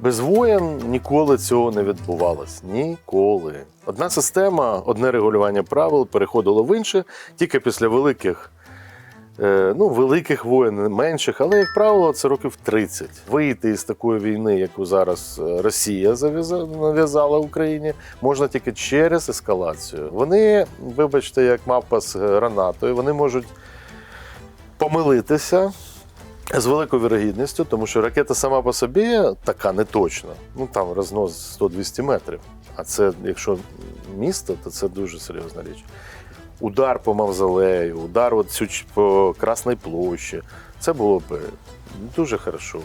Без воєн ніколи цього не відбувалось. Ніколи. Одна система, одне регулювання правил переходило в інше тільки після великих. е, Ну, великих воєн, менших, але, як правило, це років 30. Вийти із такої війни, яку зараз е, Росія нав'язала Україні, можна тільки через ескалацію. Вони, вибачте, як мавпа з гранатою, вони можуть помилитися, з великою вірогідністю, тому що ракета сама по собі така не точна. Ну там рознос 100-200 метрів. А це, якщо місто, то це дуже серйозна річ. Удар по мавзолею, удар от цю по Красній площі. Це було б дуже хорошо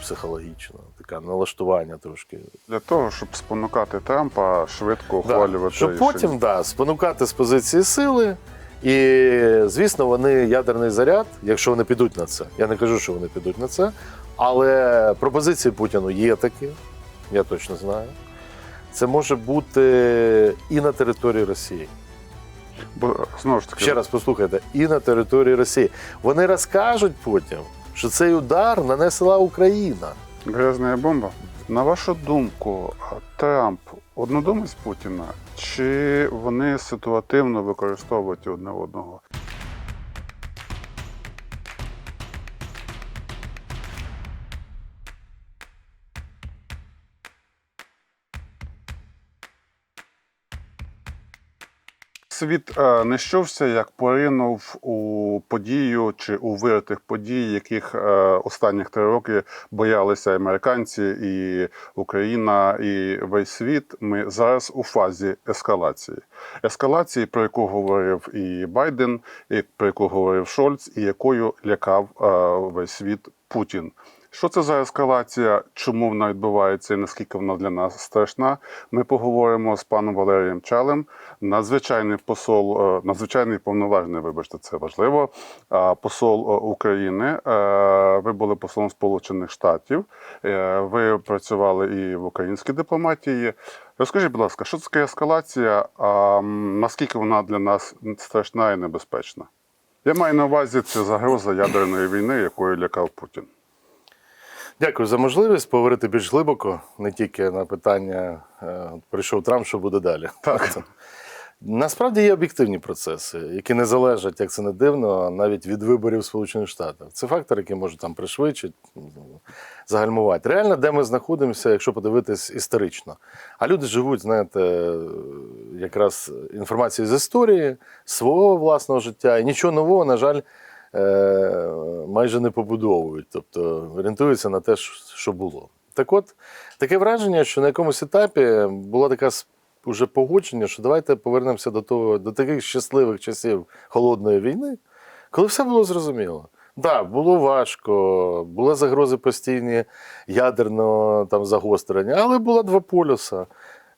психологічно, таке налаштування трошки. Для того, щоб спонукати Трампа швидко Да, ухвалювати щоб рішення. потім да, спонукати з позиції сили. І, звісно, вони ядерний заряд, якщо вони підуть на це. Я не кажу, що вони підуть на це. Але пропозиції Путіну є такі, я точно знаю. Це може бути і на території Росії. Бо знову ж таки, Ще раз послухайте, і на території Росії. Вони розкажуть потім, що цей удар нанесла Україна. грязна бомба. На вашу думку, Трамп однодумець Путіна, чи вони ситуативно використовують одне одного? Світ е, не щовся, як поринув у подію чи у вир тих подій, яких е, останніх три роки боялися американці, і Україна, і весь світ. Ми зараз у фазі ескалації. Ескалації, про яку говорив і Байден, і про яку говорив Шольц, і якою лякав е, весь світ Путін. Що це за ескалація? Чому вона відбувається і наскільки вона для нас страшна? Ми поговоримо з паном Валерієм Чалем, надзвичайний посол, е, надзвичайний повноважний, вибачте, це важливо. Посол е, України. Е, Ви були послом Сполучених Штатів. Е, Ви працювали і в українській дипломатії. Розкажіть, будь ласка, що це ескалація? А наскільки вона для нас страшна і небезпечна? Я маю на увазі це загроза ядерної війни, якою лякав Путін. Дякую за можливість поговорити більш глибоко, не тільки на питання е, прийшов Трамп, що буде далі. Так. Насправді є об'єктивні процеси, які не залежать, як це не дивно, навіть від виборів Сполучених Штатів. Це фактор, який може там пришвидшити, загальмувати. Реально, де ми знаходимося, якщо подивитись історично. А люди живуть, знаєте, якраз інформацією з історії, свого власного життя, і нічого нового, на жаль, майже не побудовують, тобто орієнтуються на те, що було. Так от, таке враження, що на якомусь етапі була така уже погодження, що давайте повернемося до того, до таких щасливих часів холодної війни, коли все було зрозуміло. Так, да, було важко, були загрози постійні ядерного там загострення, але було два полюса.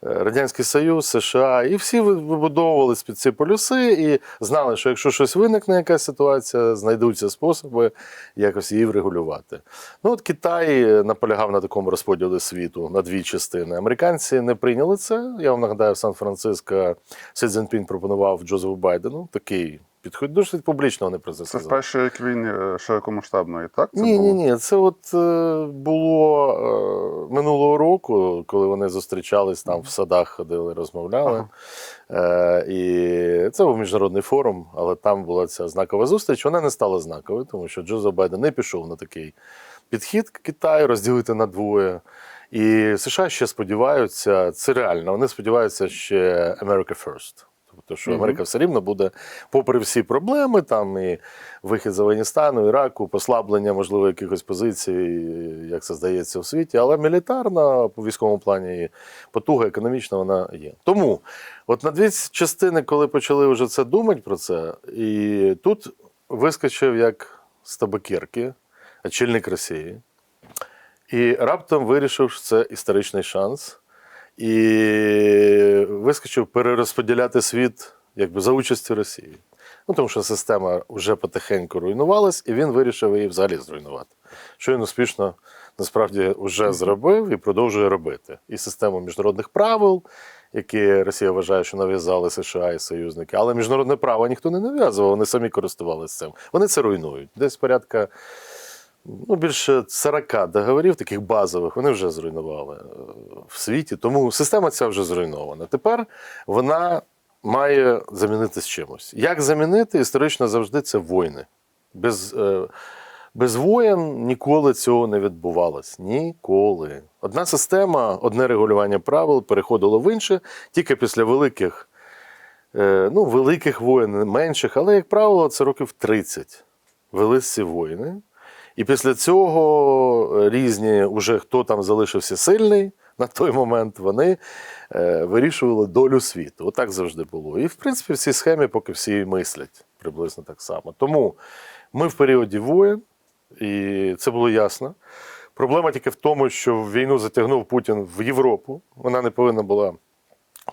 Е, Радянський Союз, США, і всі вибудовували під ці полюси і знали, що якщо щось виникне, якась ситуація, знайдуться способи якось її врегулювати. Ну от Китай наполягав на такому розподілі світу на дві частини. Американці не прийняли це. Я вам нагадаю, Сан-Франциско Сі Цзіньпін пропонував Джозефу Байдену такий підхід. Досить публічно вони про це Це в сказали. перший рік війни е, широкомасштабної, так? Це Ні, було? ні, ні. Це от е, було е, минулого року, коли вони зустрічались там в садах, ходили, розмовляли. Е, і це був міжнародний форум, але там була ця знакова зустріч. Вона не стала знаковою, тому що Джозеф Байден не пішов на такий підхід Китаю розділити на двоє. І США ще сподіваються, це реально. Вони сподіваються ще America First. Тобто, що Америка все рівно буде, попри всі проблеми, там і вихід з Афганістану, Іраку, послаблення, можливо, якихось позицій, як це здається у світі, але мілітарна по військовому плані і потуга економічна вона є. Тому, от на дві частини, коли почали вже це думати про це, і тут вискочив як з табакерки очільник Росії. І раптом вирішив, що це історичний шанс. І вискочив перерозподіляти світ якби за участю Росії. Ну, тому що система вже потихеньку руйнувалась, і він вирішив її взагалі зруйнувати. Що він успішно насправді вже зробив і продовжує робити. І систему міжнародних правил, які Росія вважає, що нав'язали США і союзники. Але міжнародне право ніхто не нав'язував, вони самі користувалися цим. Вони це руйнують. Десь порядка ну, більше 40 договорів, таких базових, вони вже зруйнували е, в світі. Тому система ця вже зруйнована. Тепер вона має замінитися чимось. Як замінити? Історично завжди це війни. Без, е, без воєн ніколи цього не відбувалось. Ніколи. Одна система, одне регулювання правил переходило в інше тільки після великих, е, ну, великих воєн, менших, але, як правило, це років 30 велись ці воїни. І після цього е, різні, уже хто там залишився сильний на той момент, вони е, вирішували долю світу. Отак завжди було. І в принципі в цій схемі поки всі мислять приблизно так само. Тому ми в періоді воєн, і це було ясно. Проблема тільки в тому, що війну затягнув Путін в Європу. Вона не повинна була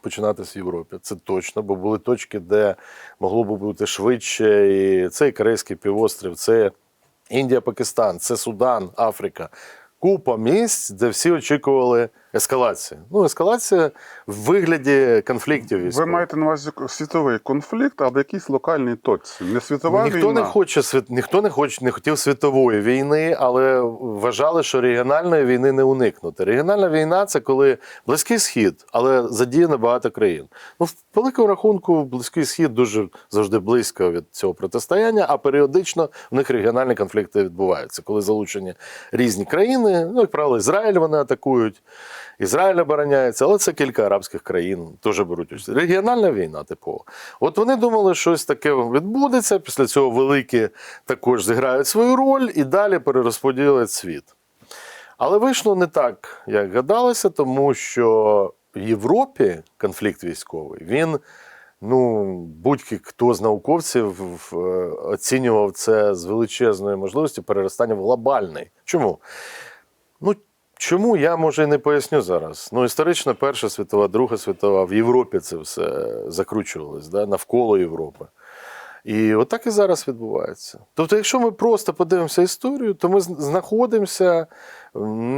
починатися в Європі. Це точно, бо були точки, де могло б бути швидше. І це і Корейський півострів, це Індія, Пакистан, це Судан, Африка. Купа місць, де всі очікували ескалації. Ну, ескалація в вигляді конфліктів Ви маєте на увазі світовий конфлікт або якійсь локальній точці. Не світова ніхто війна. не хоче ніхто не хоче, не хотів світової війни, але вважали, що регіональної війни не уникнути. Регіональна війна це коли близький схід, але задіяно багато країн. Ну, в великому рахунку, близький схід дуже завжди близько від цього протистояння, а періодично в них регіональні конфлікти відбуваються, коли залучені різні країни. Ну, як правило, Ізраїль вони атакують. Ізраїль обороняється, але це кілька арабських країн теж беруть участь. Регіональна війна, типова. От вони думали, що щось таке відбудеться. Після цього великі також зіграють свою роль і далі перерозподілять світ. Але вийшло не так, як гадалося, тому що в Європі конфлікт військовий, він, ну, будь-хто з науковців оцінював це з величезною можливістю переростання в глобальний. Чому? Ну, чому я може і не поясню зараз. Ну, історично, Перша світова, Друга світова, в Європі це все закручувалось, да, навколо Європи. І отак і зараз відбувається. Тобто, якщо ми просто подивимося історію, то ми знаходимося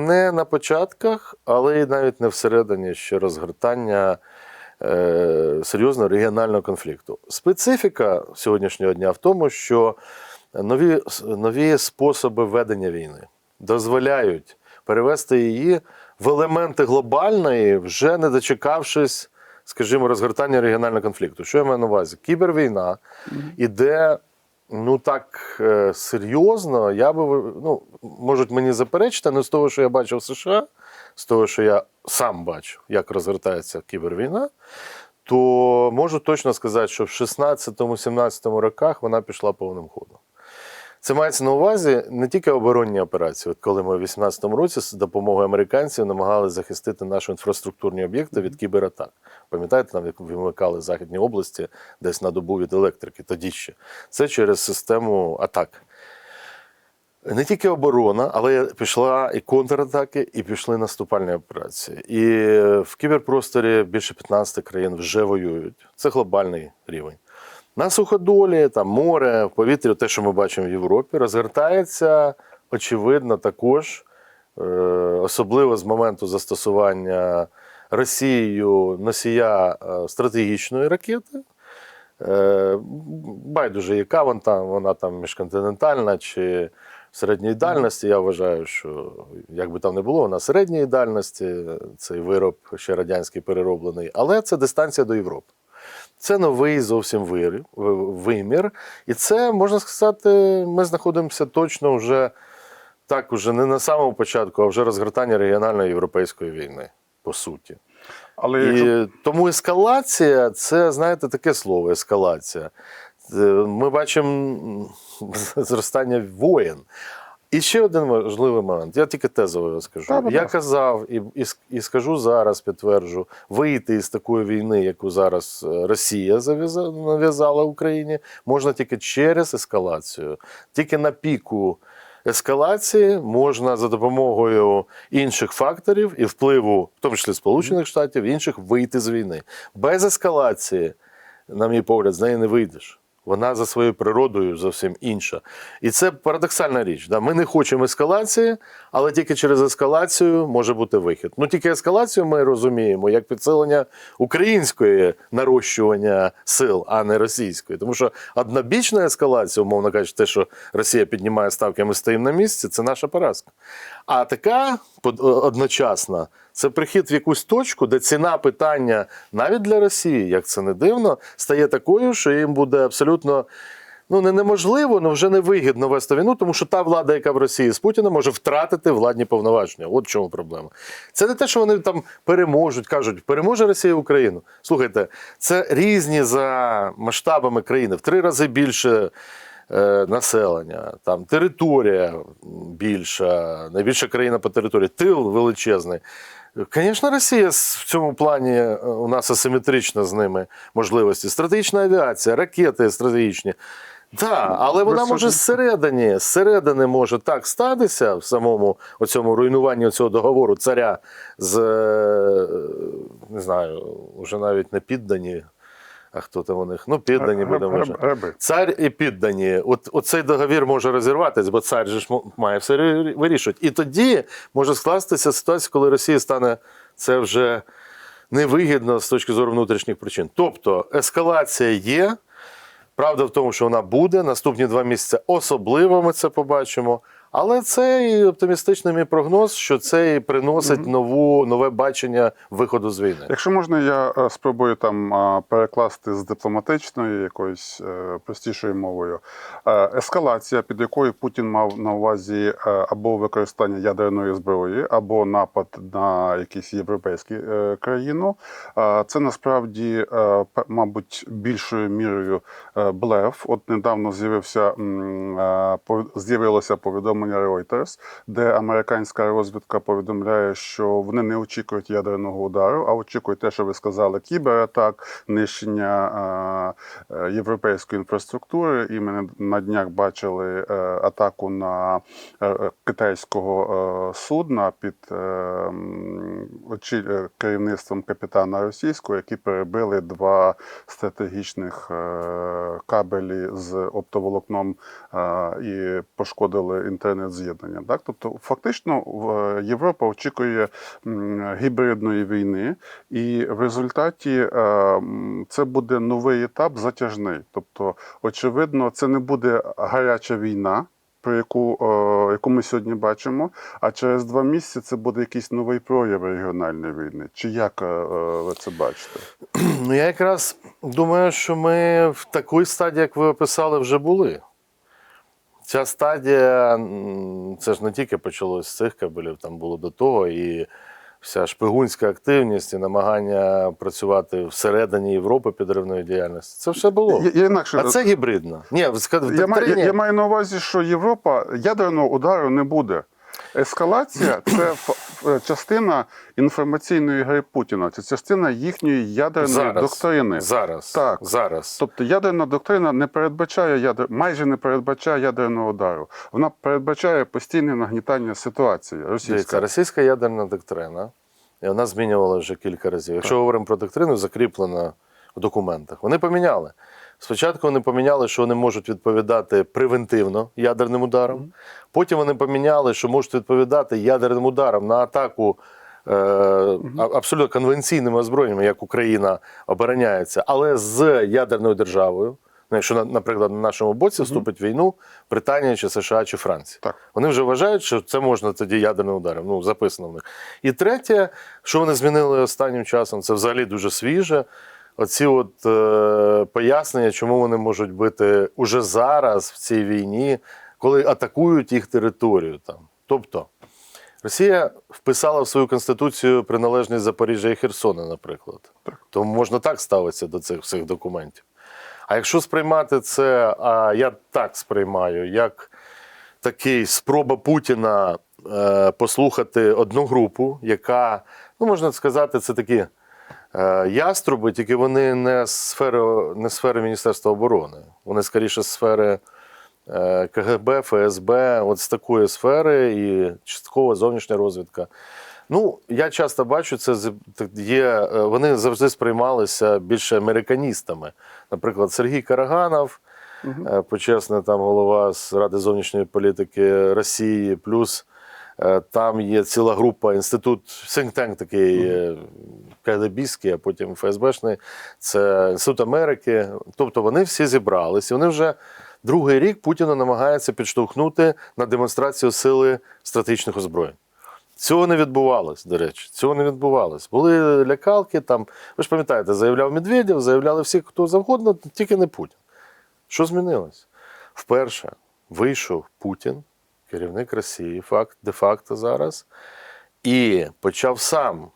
не на початках, але й навіть не всередині ще розгортання е, серйозного регіонального конфлікту. Специфіка сьогоднішнього дня в тому, що нові, нові способи ведення війни дозволяють перевести її в елементи глобальної, вже не дочекавшись, скажімо, розгортання регіонального конфлікту. Що я маю на увазі? Кібервійна іде. Ну так е, серйозно, я би ну, можуть мені заперечити, але з того, що я бачив в США, з того, що я сам бачу, як розгортається кібервійна, то можу точно сказати, що в 16-17 роках вона пішла повним ходом. Це мається на увазі не тільки оборонні операції. От коли ми в 18-му році з допомогою американців намагалися захистити наші інфраструктурні об'єкти від кібератак. Пам'ятаєте, нам вимикали західні області десь на добу від електрики, тоді ще. Це через систему атак. Не тільки оборона, але пішла і контратаки, і пішли наступальні операції. І в кіберпросторі більше 15 країн вже воюють. Це глобальний рівень. На суходолі, там море, в повітрі, те, що ми бачимо в Європі, розгортається очевидно також, е, особливо з моменту застосування Росією носія е, стратегічної ракети. Е, Байдуже, яка вона там, вона там міжконтинентальна чи середньої дальності. Я вважаю, що як би там не було, вона середньої дальності, цей вироб ще радянський перероблений, але це дистанція до Європи. Це новий зовсім вимір. І це, можна сказати, ми знаходимося точно вже так, уже не на самому початку, а вже розгортання регіональної європейської війни, по суті. Але якщо тому ескалація це, знаєте, таке слово ескалація. Е, Ми бачимо зростання воєн. І ще один важливий момент. Я тільки тезово скажу. Та, Я казав і, і, і скажу зараз, підтверджу, вийти із такої війни, яку зараз е, Росія зав'яза- нав'язала Україні, можна тільки через ескалацію. Тільки на піку ескалації можна за допомогою інших факторів і впливу, в тому числі Сполучених Штатів, інших вийти з війни. Без ескалації, на мій погляд, з неї не вийдеш. Вона за своєю природою зовсім інша. І це парадоксальна річ. Да? Ми не хочемо ескалації, але тільки через ескалацію може бути вихід. Ну тільки ескалацію ми розуміємо як підсилення української нарощування сил, а не російської. Тому що однобічна ескалація, умовно кажучи, те, що Росія піднімає ставки, ми стоїмо на місці, це наша поразка. А така одночасна це прихід в якусь точку, де ціна питання навіть для Росії, як це не дивно, стає такою, що їм буде абсолютно. Ну, не неможливо, але вже не вигідно вести війну, тому що та влада, яка в Росії з Путіна, може втратити владні повноваження. От в чому проблема. Це не те, що вони там переможуть, кажуть, переможе Росія Україну. Слухайте, це різні за масштабами країни в три рази більше е, населення, там територія більша, найбільша країна по території, тил величезний. Звісно, Росія в цьому плані е, у нас асиметрична з ними можливості. Стратегічна авіація, ракети стратегічні. Так, але вона може зсередині, зсередини може так статися в самому оцьому руйнуванні цього договору царя з е, не знаю, вже навіть не піддані. А хто там у них? Ну, піддані будемо. вважати. Цар і піддані. От, оцей договір може розірватися, бо цар же ж має все вирішувати. І тоді може скластися ситуація, коли Росія стане це вже невигідно з точки зору внутрішніх причин. Тобто ескалація є. Правда в тому, що вона буде. Наступні два місяці особливо ми це побачимо. Але це і оптимістичний мій прогноз, що це і приносить нову, нове бачення виходу з війни. Якщо можна, я е, спробую там е, перекласти з дипломатичної якоюсь е, простішою мовою. Ескалація, під якою Путін мав на увазі або використання ядерної зброї, або напад на якісь європейські країну, е, це насправді, мабуть, більшою мірою блеф. От недавно з'явився з'явилося повідомлення Reuters, де американська розвідка повідомляє, що вони не очікують ядерного удару, а очікують те, що ви сказали, кібератак, нищення е, європейської інфраструктури. І ми на днях бачили е, атаку на е, китайського судна під керівництвом капітана російського, які перебили два стратегічних кабелі з оптоволокном і пошкодили інтернет-з'єднання. Так? Тобто, фактично, в- Європа очікує гібридної війни, і в результаті е, це буде новий етап затяжний. Тобто, очевидно, це не буде гаряча війна. Про яку, е, яку ми сьогодні бачимо, а через два місяці це буде якийсь новий прояв регіональної війни. Чи як е, е, ви це бачите? Ну, я якраз думаю, що ми в такій стадії, як ви описали, вже були. Ця стадія, це ж не тільки почалось з цих кабелів, там було до того, і вся шпигунська активність і намагання працювати всередині Європи підривної діяльності. Це все було. Я, я інакше А це гібридно. Ні, в я, я, я маю на увазі, що Європа ядерного удару не буде. Ескалація це частина інформаційної гри Путіна, це частина їхньої ядерної зараз, доктрини. зараз, Так. зараз. Тобто ядерна доктрина не передбачає ядер, майже не передбачає ядерного удару. Вона передбачає постійне нагнітання ситуації Дивіться, російська. російська ядерна доктрина, і вона змінювала вже кілька разів. Якщо говоримо про доктрину, закріплена в документах. Вони поміняли. Спочатку вони поміняли, що вони можуть відповідати превентивно ядерним ударом. Потім вони поміняли, що можуть відповідати ядерним ударом на атаку е, абсолютно конвенційними озброєннями, як Україна обороняється, але з ядерною державою. Ну, якщо, наприклад, на нашому боці вступить в війну Британія чи США чи Франція. Так. Вони вже вважають, що це можна тоді ядерним ударом. Ну, записано в них. І третє, що вони змінили останнім часом, це взагалі дуже свіже. Оці от е, пояснення, чому вони можуть бити уже зараз в цій війні, коли атакують їх територію. Там. Тобто, Росія вписала в свою конституцію приналежність Запоріжжя і Херсона, наприклад. Тому можна так ставитися до цих всіх документів. А якщо сприймати це, а я так сприймаю, як такий спроба Путіна е, послухати одну групу, яка, ну можна сказати, це такі яструби, тільки вони не з сфери, не з сфери Міністерства оборони. Вони скоріше з сфери е, КГБ, ФСБ, от з такої сфери і частково зовнішня розвідка. Ну, я часто бачу, це є. е, Вони завжди сприймалися більше американістами. Наприклад, Сергій Караганов, е, почесний там голова з Ради зовнішньої політики Росії, плюс е, там є ціла група, інститут, think-tank такий е, КДБський, а потім ФСБшний, це Інститут Америки. Тобто вони всі зібрались, і вони вже другий рік Путіна намагаються підштовхнути на демонстрацію сили стратегічних озброєнь. Цього не відбувалось, до речі. Цього не відбувалось. Були лякалки там. Ви ж пам'ятаєте, заявляв Медведєв, заявляли всі, хто завгодно, тільки не Путін. Що змінилось? Вперше вийшов Путін, керівник Росії, факт, де-факто зараз, і почав сам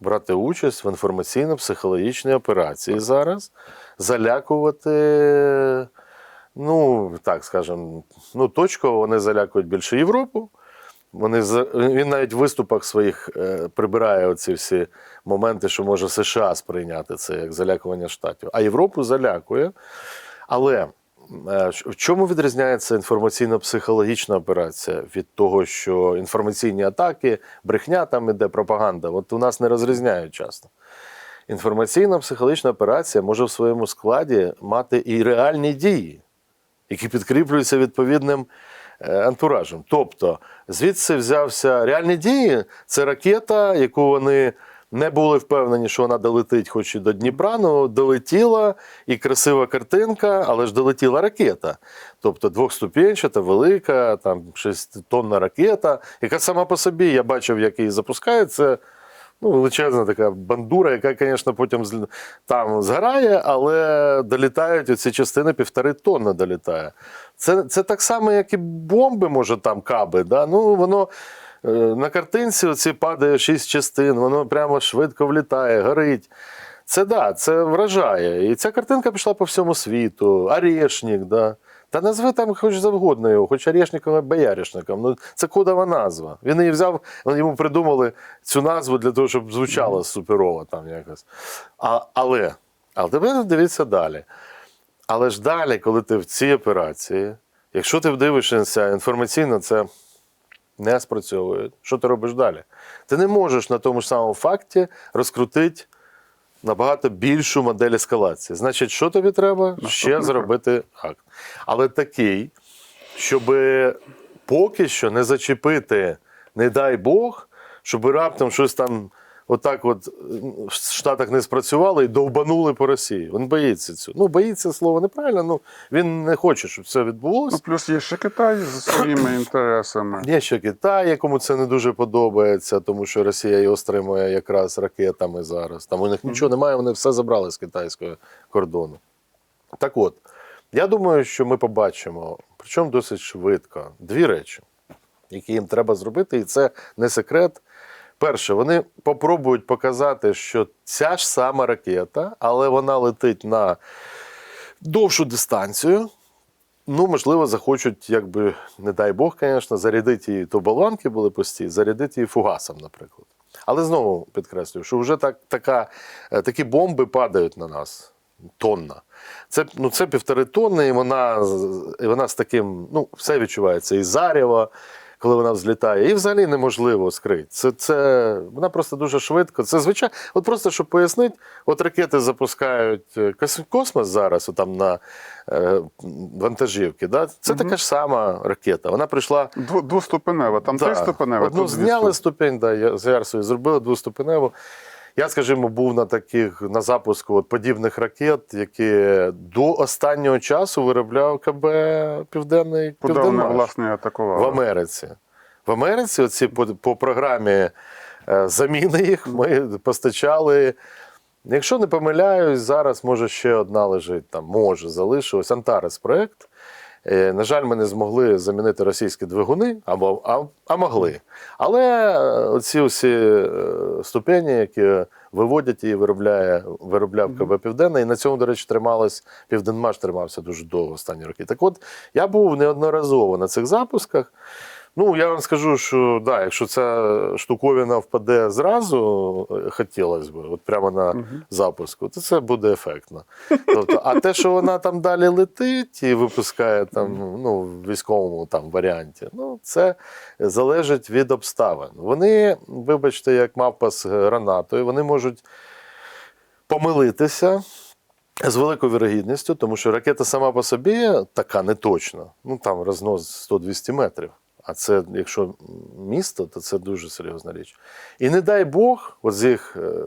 брати участь в інформаційно-психологічній операції зараз, залякувати, ну, так скажемо, ну, точково вони залякують більше Європу. Вони він навіть в виступах своїх е, прибирає оці всі моменти, що може США сприйняти це як залякування штатів, а Європу залякує. Але в чому відрізняється інформаційно-психологічна операція від того, що інформаційні атаки, брехня там іде, пропаганда? От у нас не розрізняють часто. Інформаційно-психологічна операція може в своєму складі мати і реальні дії, які підкріплюються відповідним е, антуражем. Тобто, звідси взявся реальні дії це ракета, яку вони не були впевнені, що вона долетить хоч і до Дніпра, але долетіла і красива картинка, але ж долетіла ракета. Тобто двохступенчата, велика, там шеститонна ракета, яка сама по собі, я бачив, як її запускають. Це ну, величезна така бандура, яка, звісно, потім там згорає, але долітають оці частини півтори тонни долітає. Це, це так само, як і бомби, може, там каби. Да? Ну, воно на картинці оці падає шість частин, воно прямо швидко влітає, горить. Це да, це вражає. І ця картинка пішла по всьому світу. Орешник, да. Та назви там хоч завгодно його, хоч Орешником, а Бояришником. Ну, це кодова назва. Він її взяв, вони йому придумали цю назву для того, щоб звучало суперово там якось. А, але, але тепер дивіться далі. Але ж далі, коли ти в цій операції, якщо ти дивишся інформаційно, це не спрацьовує. Що ти робиш далі? Ти не можеш на тому ж самому факті розкрутити набагато більшу модель ескалації. Значить, що тобі треба? Ще зробити акт. Але такий, щоб поки що не зачепити, не дай Бог, щоб раптом щось там. Отак, от в Штатах не спрацювало і довбанули по Росії. Він боїться цього. Ну, боїться слово неправильно. Ну він не хоче, щоб це відбулося. Ну, плюс є ще Китай зі своїми інтересами. Є ще Китай, якому це не дуже подобається, тому що Росія його стримує якраз ракетами зараз. Там у них нічого немає, вони все забрали з китайського кордону. Так от, я думаю, що ми побачимо, причому досить швидко, дві речі, які їм треба зробити, і це не секрет. Перше, вони попробують показати, що ця ж сама ракета, але вона летить на довшу дистанцію. Ну, можливо, захочуть, якби, не дай Бог, звісно, зарядити її, то болванки були пусті, зарядити її фугасом, наприклад. Але знову підкреслюю, що вже так, така, е, такі бомби падають на нас. Тонна. Це, ну, це півтори тонни, і вона, і вона з таким, ну, все відчувається, і зарєва, коли вона взлітає, і взагалі неможливо скрити. Це, це, вона просто дуже швидко. Це звичайно, от просто щоб пояснити, от ракети запускають е, космос зараз, там на е, вантажівки. Да? Це така ж сама ракета. Вона прийшла. Двоступенева, там Да, триступенева. Одну зняли ступінь, да, з Ярсою зробили двоступеневу. Я, скажімо, був на таких на запуску от подібних ракет, які до останнього часу виробляв КБ Південний Куди вони, власне, атакували. в Америці. В Америці, оці по, по програмі е, заміни їх, ми постачали. Якщо не помиляюсь, зараз може ще одна лежить там, може, залишилось. Антарес проект. Е, На жаль, ми не змогли замінити російські двигуни, або, а, а могли. Але ці усі всі е, ступені, які виводять і виробляє, виробляв КБ Південне, і на цьому, до речі, трималось, Південмаш тримався дуже довго останні роки. Так от, я був неодноразово на цих запусках. Ну, я вам скажу, що да, якщо ця штуковина впаде зразу, е, хотілося б, от прямо на запуску, то це буде ефектно. Тобто, а те, що вона там далі летить і випускає там, ну, в військовому там варіанті, ну, це залежить від обставин. Вони, вибачте, як мавпа з гранатою, вони можуть помилитися. з великою вірогідністю, тому що ракета сама по собі така неточна. Ну там рознос 100-200 метрів. А це, якщо місто, то це дуже серйозна річ. І не дай Бог, от з їх е,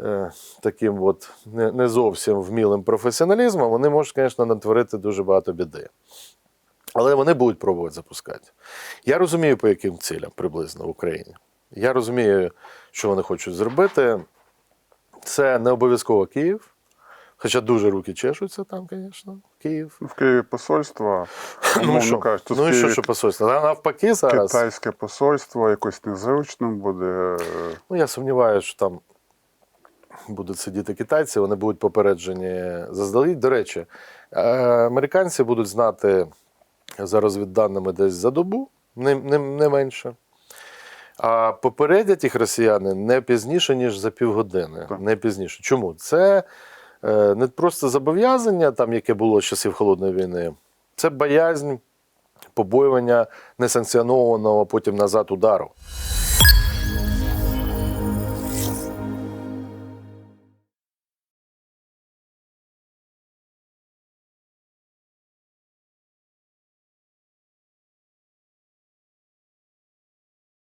е, таким от не, не зовсім вмілим професіоналізмом, вони можуть, звісно, натворити дуже багато біди. Але вони будуть пробувати запускати. Я розумію, по яким цілям приблизно в Україні. Я розумію, що вони хочуть зробити. Це не обов'язково Київ. Хоча дуже руки чешуться там, звісно, Київ. В Києві посольство, Ну і що? кажучи, Ну і що, що посольство? А навпаки, зараз. китайське посольство якось незручно буде. Ну, я сумніваюся, що там будуть сидіти китайці, вони будуть попереджені заздалегідь. До речі, е, американці будуть знати за розвідданими десь за добу, не, не, не менше. А попередять їх росіяни не пізніше, ніж за півгодини. Так. Не пізніше. Чому? Це не просто зобов'язання, там, яке було з часів Холодної війни, це боязнь побоювання несанкціонованого потім назад удару.